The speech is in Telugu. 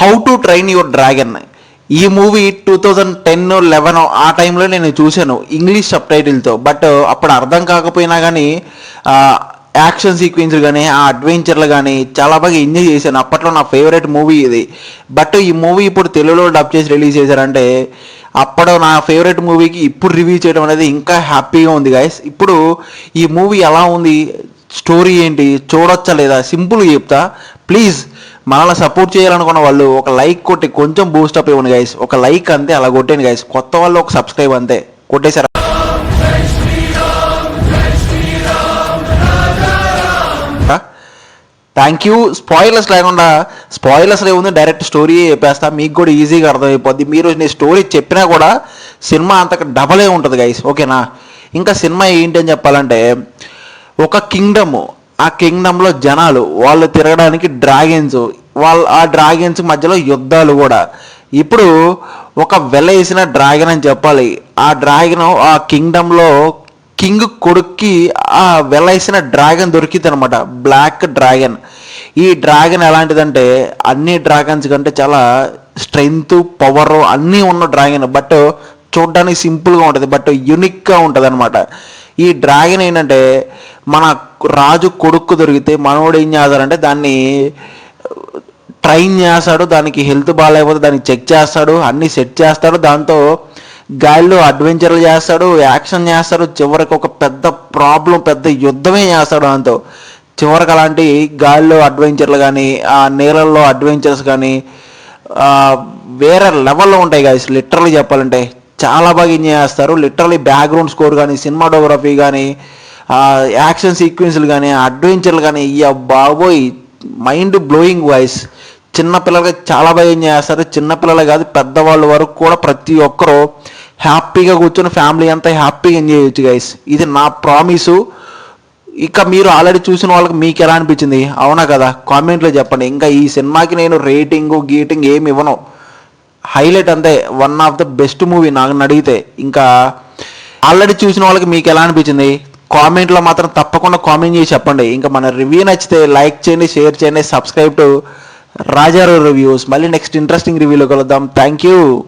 How to train your dragon ఈ movie two thousand ten eleven ఆ టైంలో నేను చూశాను ఇంగ్లీష్ సబ్ టైటిల్తో బట్ అప్పుడు అర్థం కాకపోయినా కానీ యాక్షన్ సీక్వెన్స్లు కానీ ఆ అడ్వెంచర్లు కానీ చాలా బాగా ఎంజాయ్ చేశాను. అప్పట్లో నా ఫేవరెట్ మూవీ ఇది. బట్ ఈ మూవీ ఇప్పుడు తెలుగులో డబ్ చేసి రిలీజ్ చేశారంటే అప్పుడు నా ఫేవరెట్ మూవీకి ఇప్పుడు రివ్యూ చేయడం అనేది ఇంకా హ్యాపీగా ఉంది గాయస్ ఇప్పుడు ఈ మూవీ ఎలా ఉంది స్టోరీ ఏంటి చూడొచ్చా లేదా? సింపుల్గా చెప్తా. ప్లీజ్ మనల్ని సపోర్ట్ చేయాలనుకున్న వాళ్ళు ఒక లైక్ కొట్టి కొంచెం బూస్టప్ ఇవ్వండి గైస్ ఒక లైక్ అంతే అలా కొట్టండి గైస్ కొత్త వాళ్ళు ఒక సబ్స్క్రైబ్ అంతే. కొట్టేశారా? థ్యాంక్ యూ స్పాయిలర్స్ లేకుండా స్పాయిలర్స్ ఏముంది డైరెక్ట్ స్టోరీ చెప్పేస్తా. మీకు కూడా ఈజీగా అర్థమైపోద్ది. మీరు నేను స్టోరీ చెప్పినా కూడా సినిమా అంతకు డబలే ఉంటుంది గైస్ ఓకేనా ఇంకా సినిమా ఏంటి అని చెప్పాలంటే ఒక కింగ్డమ్ ఆ కింగ్డమ్లో జనాలు వాళ్ళు తిరగడానికి డ్రాగన్స్ వాళ్ళ ఆ డ్రాగన్స్ మధ్యలో యుద్ధాలు కూడా. ఇప్పుడు ఒక వెలవేసిన డ్రాగన్ అని చెప్పాలి. ఆ డ్రాగన్ ఆ కింగ్డమ్లో కింగ్ కొడుక్కి ఆ వెలైసిన డ్రాగన్ దొరికింది అనమాట బ్లాక్ డ్రాగన్ ఈ డ్రాగన్ ఎలాంటిదంటే అన్ని డ్రాగన్స్ కంటే చాలా స్ట్రెంగ్త్ పవర్ అన్నీ ఉన్న డ్రాగన్ బట్ చూడడానికి సింపుల్గా ఉంటుంది బట్ యునిక్గా ఉంటుంది అనమాట ఈ డ్రాగన్ ఏంటంటే మన రాజు కొడుకు దొరికితే మనోడు ఏం చేస్తారంటే దాన్ని ట్రైన్ చేస్తాడు దానికి హెల్త్ బాగాలేకపోతే దాన్ని చెక్ చేస్తాడు అన్ని సెట్ చేస్తాడు దాంతో గాలిలో అడ్వెంచర్లు చేస్తాడు యాక్షన్ చేస్తాడు చివరికి ఒక పెద్ద ప్రాబ్లం పెద్ద యుద్ధమే చేస్తాడు దాంతో. చివరికి అలాంటి గాలిలో అడ్వెంచర్లు కానీ ఆ నీళ్ళల్లో అడ్వెంచర్స్ కానీ వేరే లెవెల్లో ఉంటాయి గాయస్ లిటరలీ చెప్పాలంటే. చాలా బాగా ఎంజాయ్ చేస్తారు? లిటరలీ బ్యాక్గ్రౌండ్ స్కోర్ కానీ సినిమాటోగ్రఫీ కానీ యాక్షన్ సీక్వెన్స్లు కానీ అడ్వెంచర్లు కానీ ఇయ్య బాబోయ్! Mind blowing voice. చిన్నపిల్లలకి చాలా బాగా ఎంజాయ్ చేస్తారు? చిన్నపిల్లలే కాదు పెద్దవాళ్ళ వరకు కూడా ప్రతి ఒక్కరూ హ్యాపీగా కూర్చొని ఫ్యామిలీ అంతా హ్యాపీగా ఎంజాయ్ చేయొచ్చు గైస్ ఇది నా ప్రామిసు. ఇక మీరు ఆల్రెడీ చూసిన వాళ్ళకి మీకు ఎలా అనిపించింది? అవునా కదా? కామెంట్లో చెప్పండి. ఇంకా ఈ సినిమాకి నేను రేటింగ్ గీటింగ్ ఏమి ఇవ్వను. హైలైట్ అంతే one of the best movie నాకు అడిగితే ఇంకా ఆల్రెడీ చూసిన వాళ్ళకి మీకు ఎలా అనిపించింది? కామెంట్లో మాత్రం తప్పకుండా కామెంట్ చేసి చెప్పండి. ఇంకా మన రివ్యూ నచ్చితే లైక్ చేయండి షేర్ చేయండి సబ్స్క్రైబ్ టు రాజారావు రివ్యూస్. మళ్ళీ నెక్స్ట్ ఇంట్రెస్టింగ్ రివ్యూలో కలుద్దాం. Thank you.